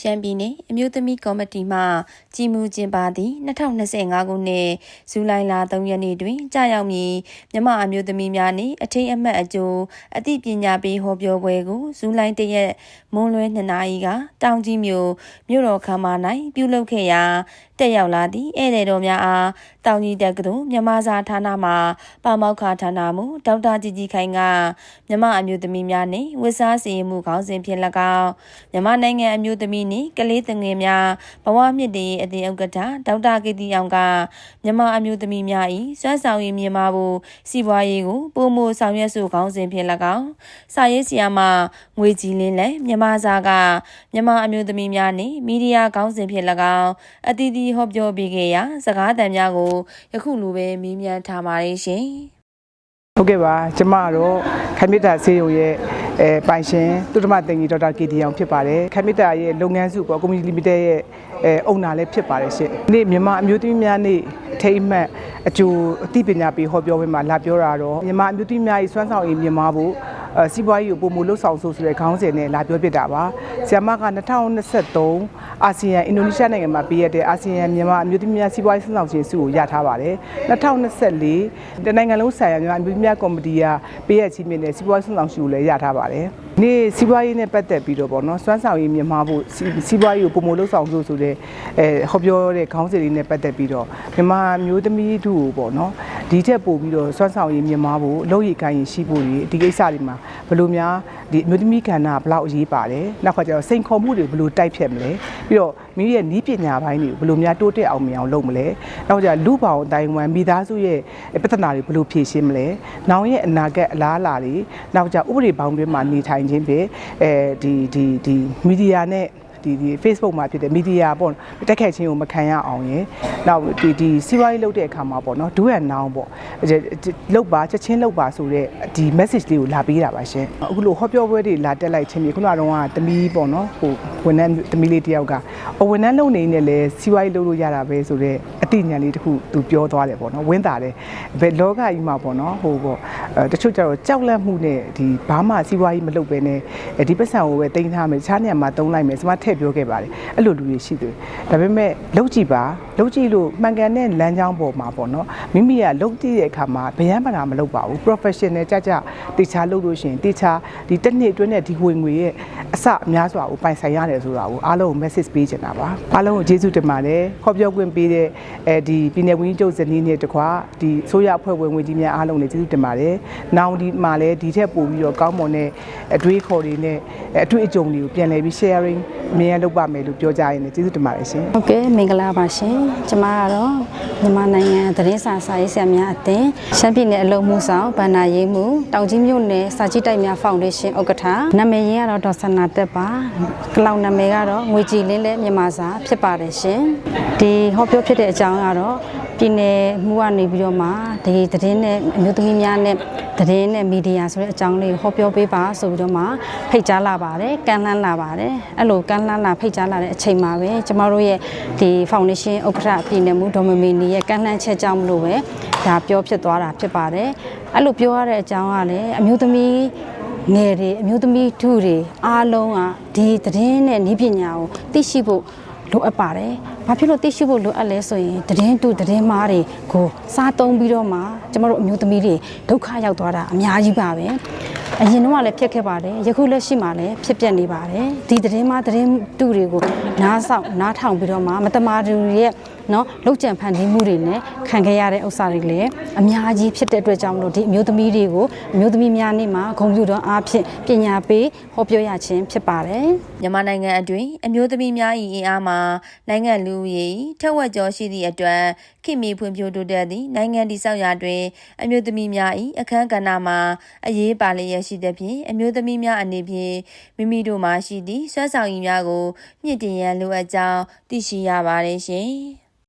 ရှမ်းပြည်နယ်အမျိုးသမီးကော်မတီမှကြီးမှုကျင်းပသည့်2025ခုနှစ်ဇူလိုင်လ3ရက်နေ့တွင်ကြာရောက်မည်မြမအမျိုးသမီးများနှင့်အထိတ်အမှတ်အကျိုးအသိပညာပေးဟောပြောပွဲကိုဇူလိုင်1ရက်မွန်းလွဲ2နာရီကတောင်ကြီးမြို့မြို့တော်ခမ်းမ၌ပြုလုပ်ခဲ့ရာတက်ရောက်လာသည့်ဧည့်သည်တော်များအားတောင်ကြီးတက္ကသိုလ်မြန်မာစာဌာနမှပါမောက္ခဌာနမှဒေါက်တာကြည်ကြည်ခိုင်ကမြမအမျိုးသမီးများနှင့်ဝတ်စားစီရင်မှုခေါင်းစဉ်ဖြင့်၎င်းမြမနိုင်ငံအမျိုးသမီးနှင့်ကလေးသငယ်များဘဝမြင့်တင်အသင်းဥက္ကဋ္ဌဒေါက်တာကေတီအောင်ကမြမအမျိုးသမီးများ၏စွမ်းဆောင်ရည်မြင်မာဖို့စီးပွားရေးကိုပုံမှုဆောင်ရွက်စုခေါင်းစဉ်ဖြင့်၎င်းစာရေးဆရာမငွေကြည်လင်းလည်းမြမစာကမြမအမျိုးသမီးများနှင့်မီဒီယာခေါင်းစဉ်ဖြင့်၎င်းအတီးတီဟောပြောပေးခဲ့ရာစကားသံများကိုယခုလိုပဲမေးမြန်းထားပါတယ်ရှင်။ဟုတ်ကဲ့ပါကျမကတော့ခမစ်တာဆေးရုံရဲ့ အဲပိုင်ရှင်သူတမတင်ကြီးဒေါက်တာကေတီအောင်ဖြစ်ပါတယ်ခမစ်တာရဲ့လုပ်ငန်းစုပေါ့ကွန်မြူနီတီလီမိတက်ရဲ့အဲအုံနာလည်းဖြစ်ပါတယ်ရှင်ဒီနေ့မြန်မာအမျိုးသမီးများနေ့အထိမ်းအမှတ်အကျိုးအသိပညာပေးဟောပြောပွဲမှာလာပြောတာတော့မြန်မာအမျိုးသမီးများ၏စွမ်းဆောင်ရည်မြင့်မားဖို့အဲ စီးပွားရေးကိုပုံမလှုပ်ဆောင်ဆိုဆိုတဲ့ခေါင်းစဉ်နဲ့လာပြောပြတာပါဆီယမက2023အာဆီယံအင်ဒိုနီးရှားနိုင်ငံမှာပေးရတဲ့အာဆီယံမြန်မာအမျိုးသမီးများစီးပွားရေးစွမ်းဆောင်ခြင်းစုကိုရထားပါတယ်2024တနိုင်ငံလုံးဆိုင်ရာမြန်မာအမျိုးသမီးများကော်မတီကပေးရချင်းမြင့်တဲ့စီးပွားရေးစွမ်းဆောင်စုကိုလည်းရထားပါတယ်နေ့စီးပွားရေးနဲ့ပတ်သက်ပြီးတော့ဗောနော်စွမ်းဆောင်ရည်မြန်မာဖို့စီးပွားရေးကိုပုံမလှုပ်ဆောင်ဆိုဆိုတဲ့အဲဟောပြောတဲ့ခေါင်းစဉ်လေးနဲ့ပတ်သက်ပြီးတော့မြန်မာမျိုးသမီးတို့ကိုဗောနော် ဒီထက်ပိုပြီးတော့စွမ်းဆောင်ရည်မြန်မာဖို့အလုပ်ရည်ကိုင်းရည်ရှိဖို့ဒီကိစ္စတွေမှာဘယ်လိုများဒီအမျိုးသမီးကဏ္ဍဘယ်လောက်အရေးပါတယ်နောက်ခါကျတော့စိန်ခေါ်မှုတွေဘယ်လိုတိုက်ဖြတ်မလဲပြီးတော့မိရဲ့နီးပညာပိုင်းတွေကိုဘယ်လိုများတိုးတက်အောင်မြင်အောင်လုပ်မလဲနောက်ကျလူပေါင်းအတိုင်းဝမ်မိသားစုရဲ့ပြဿနာတွေဘယ်လိုဖြေရှင်းမလဲနောင်ရဲ့အနာဂတ်အလားအလာတွေနောက်ကျဥပဒေပေါင်းတွင်းမှာနေထိုင်ခြင်းဖြင့်အဲဒီဒီဒီမီဒီယာနဲ့ ဒီဒီ Facebook မှာဖြစ်တဲ့မီဒီယာပေါ့တက်ခတ်ချင်းကိုမခံရအောင်ရယ်နောက်ဒီဒီစီးပွားရေးလုပ်တဲ့အခါမှာပေါ့နော်ဒူးရနောင်းပေါ့လုတ်ပါချက်ချင်းလုတ်ပါဆိုတဲ့ဒီ message လေးကိုလာပေးတာပါရှင်အခုလိုဟောပြောပွဲတွေလာတက်လိုက်ခြင်းပြီးခုနကတော့တမီးပေါ့နော်ဟိုဝန်ထမ်းတမီးလေးတယောက်ကဝန်ထမ်းလုပ်နေနေလဲစီးပွားရေးလုပ်လို့ရတာပဲဆိုတော့အသိဉာဏ်လေးတစ်ခုသူပြောသွားတယ်ပေါ့နော်ဝင်းတာတယ်ဘယ်လောကကြီးမှာပေါ့နော်ဟိုပေါ့တချို့ကျတော့ကြောက်လန့်မှုနဲ့ဒီဘာမှစီးပွားရေးမလုပ်ပဲနဲ့ဒီပတ်စံကိုပဲတင်ထားမယ်တခြားနေရာမှာတုံးလိုက်မယ်စမထည့်ပြောခဲ့ပါတယ်အဲ့လိုလူတွေရှိတယ်ဒါပေမဲ့လုပ်ကြည့်ပါလုပ်ကြည့်လို့မှန်ကန်တဲ့လမ်းကြောင်းပေါ်မှာပေါ့နော်မိမိကလုပ်ကြည့်တဲ့အခါမှာဗျမ်းပနာမလုပ်ပါဘူး professional ကြကြတေချာလုပ်လို့ရှိရင်တေချာဒီတစ်နှစ်အတွင်းနဲ့ဒီဝင်ငွေရဲ့အစအများစွာကိုပိုင်ဆိုင်ရတယ်ဆိုတာကိုအားလုံးကို message ပေးချင်တာပါအားလုံးကိုကျေးဇူးတင်ပါတယ်ခေါ်ပြောခွင့်ပေးတဲ့အဲဒီပြည်내ဝန်ကြီးချုပ်ဇနီးနဲ့တကွာဒီဆိုရအဖွဲ့ဝင်ဝင်ကြီးများအားလုံးလည်းကျေးဇူးတင်ပါတယ်နောင်ဒီမှာလည်းဒီထက်ပိုပြီးတော့ကောင်းမွန်တဲ့အတွေးခေါ်တွေနဲ့အတွေ့အကြုံတွေကိုပြန်လည်ပြီး sharing အမြဲလုပ်ပါမယ်လို့ပြောကြရင်လည်းကျေးဇူးတင်ပါတယ်ရှင်ဟုတ်ကဲ့မင်္ဂလာပါရှင်ကျမကတော့မြန်မာနိုင်ငံသတင်းစာစာရေးဆရာများအသင်းရှမ်းပြည်နယ်အလုံမှုဆောင်ဗန္နာရေးမှုတောင်ကြီးမြို့နယ်စာကြည့်တိုက်များဖောင်ဒေးရှင်းဥက္ကဋ္ဌနာမည်ရင်းကတော့ဒေါ်ဆန္နာတက်ပါကလောင်နာမည်ကတော့ငွေကြည်လင်းလဲမြန်မာစာဖြစ်ပါတယ်ရှင်ဒီဟောပြောဖြစ်တဲ့အကြောင်းကတော့ပြည်နယ်မှုကနေပြီးတော့မှဒီသတင်းနဲ့အမျိုးသမီးများနဲ့သတင်းနဲ့မီဒီယာဆိုတဲ့အကြောင်းလေးကိုဟောပြောပေးပါဆိုပြီးတော့မှဖိတ်ကြားလာပါတယ်ကမ်းလှမ်းလာပါတယ်အဲ့လိုကမ်းလှမ်းလာဖိတ်ကြားလာတဲ့အချိန်မှာပဲကျမတို့ရဲ့ဒီ foundation ဥက္ကဋ္ဌပြည်နယ်မှုဒေါ်မမေနီရဲ့ကမ်းလှမ်းချက်ကြောင့်မလို့ပဲဒါပြောဖြစ်သွားတာဖြစ်ပါတယ်အဲ့လိုပြောရတဲ့အကြောင်းကလည်းအမျိုးသမီးငယ်တွေအမျိုးသမီးထုတွေအားလုံးကဒီသတင်းနဲ့ဤပညာကိုသိရှိဖို့လိုအပ်ပါတယ်။ဘာဖြစ်လို့သိရှိဖို့လိုအပ်လဲဆိုရင်သတင်းတူသတင်းမားတွေကိုစားသုံးပြီးတော့မှကျမတို့အမျိုးသမီးတွေဒုက္ခရောက်သွားတာအများကြီးပါပဲ။ အရင်တော့လည်းဖြစ်ခဲ့ပါတယ်။ယခုလက်ရှိမှာလည်းဖြစ်ပျက်နေပါတယ်။ဒီသတင်းမားသတင်းတူတွေကိုနားဆောက်နားထောင်ပြီးတော့မှမတမာတူရဲ့ နော်လောက်ကြံဖန်တီးမှုတွေနဲ့ခံခဲ့ရတဲ့ဥစ္စာတွေလည်းအများကြီးဖြစ်တဲ့အတွက်ကြောင့်မလို့ဒီအမျိုးသမီးတွေကိုအမျိုးသမီးများနေ့မှာဂုဏ်ပြုတော်အားဖြင့်ပညာပေးဟောပြောရခြင်းဖြစ်ပါတယ်မြန်မာနိုင်ငံအတွင်းအမျိုးသမီးများ၏အင်အားမှာနိုင်ငံလူဦးရေထက်ဝက်ကျော်ရှိသည့်အတွက်ခင်မီဖွံ့ဖြိုးတိုးတက်သည့်နိုင်ငံတည်ဆောက်ရာတွင်အမျိုးသမီးများ၏အခမ်းကဏ္ဍမှာအရေးပါလျက်ရှိသဖြင့်အမျိုးသမီးများအနေဖြင့်မိမိတို့မှာရှိသည့်စွမ်းဆောင်ရည်များကိုမြင့်တင်ရန်လိုအပ်ကြောင်းသိရှိရပါတယ်ရှင်။